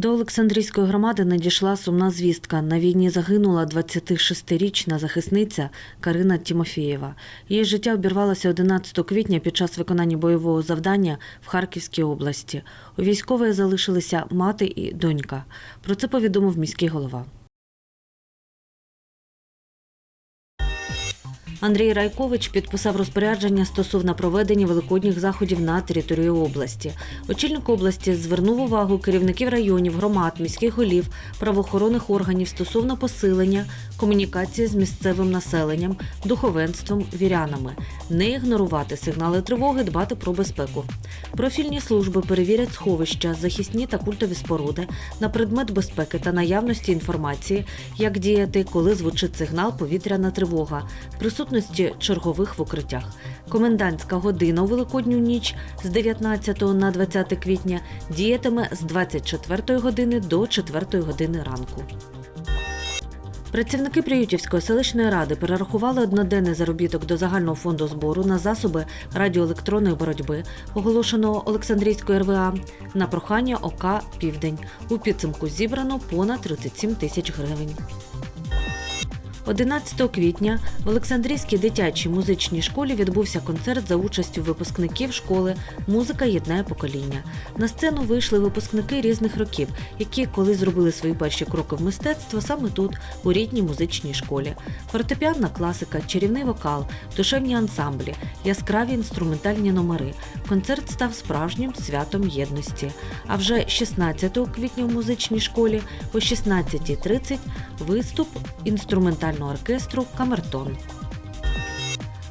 До Олександрійської громади надійшла сумна звістка. На війні загинула 26-річна захисниця Карина Тімофієва. Її життя обірвалося 11 квітня під час виконання бойового завдання в Харківській області. У військової залишилися мати і донька. Про це повідомив міський голова. Андрій Райкович підписав розпорядження стосовно проведення великодніх заходів на території області. Очільник області звернув увагу керівників районів, громад, міських голів, правоохоронних органів стосовно посилення комунікації з місцевим населенням, духовенством, вірянами, не ігнорувати сигнали тривоги, дбати про безпеку. Профільні служби перевірять сховища, захисні та культові споруди на предмет безпеки та наявності інформації, як діяти, коли звучить сигнал повітряна тривога, в присутності чергових в укриттях. Комендантська година у великодню ніч з 19 на 20 квітня діятиме з 24 години до 4 години ранку. Працівники Приютівської селищної ради перерахували одноденний заробіток до загального фонду збору на засоби радіоелектронної боротьби, оголошеного Олександрійської РВА, на прохання ОК Південь. У підсумку зібрано понад 37 тисяч гривень. 11 квітня в Олександрійській дитячій музичній школі відбувся концерт за участю випускників школи Музика єднає покоління. На сцену вийшли випускники різних років, які колись зробили свої перші кроки в мистецтво саме тут, у рідній музичній школі. Фортепіанна класика, чарівний вокал, душевні ансамблі, яскраві інструментальні номери. Концерт став справжнім святом єдності. А вже 16 квітня в музичній школі о 16.30 виступ інструментального оркестру Камертон.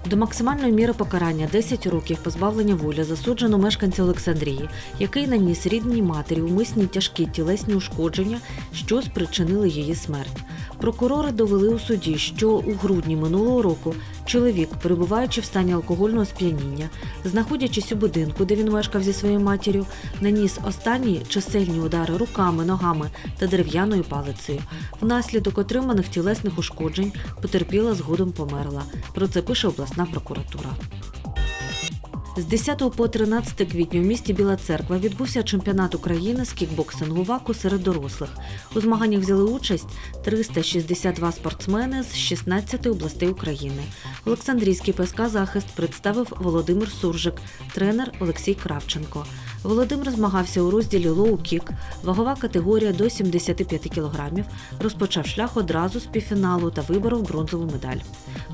До максимальної міри покарання 10 років позбавлення волі засуджено мешканця Олександрії, який наніс рідній матері умисні тяжкі тілесні ушкодження, що спричинили її смерть. Прокурори довели у суді, що у грудні минулого року чоловік, перебуваючи в стані алкогольного сп'яніння, знаходячись у будинку, де він мешкав зі своєю матір'ю, наніс останні чисельні удари руками, ногами та дерев'яною палицею. Внаслідок отриманих тілесних ушкоджень потерпіла згодом померла. Про це пише обласна прокуратура. З 10 по 13 квітня в місті Біла Церква відбувся чемпіонат України з кікбоксингу ВАКу серед дорослих. У змаганнях взяли участь 362 спортсмени з 16 областей України. Олександрійський ПСК захист представив Володимир Суржик, тренер Олексій Кравченко. Володимир змагався у розділі лоу-кік, вагова категорія до 75 кілограмів, розпочав шлях одразу з півфіналу та виборов бронзову медаль.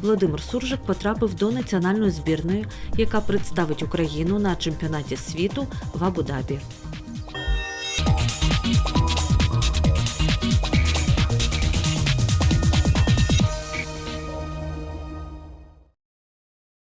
Володимир Суржик потрапив до національної збірної, яка представить Україну на чемпіонаті світу в Абу-Дабі.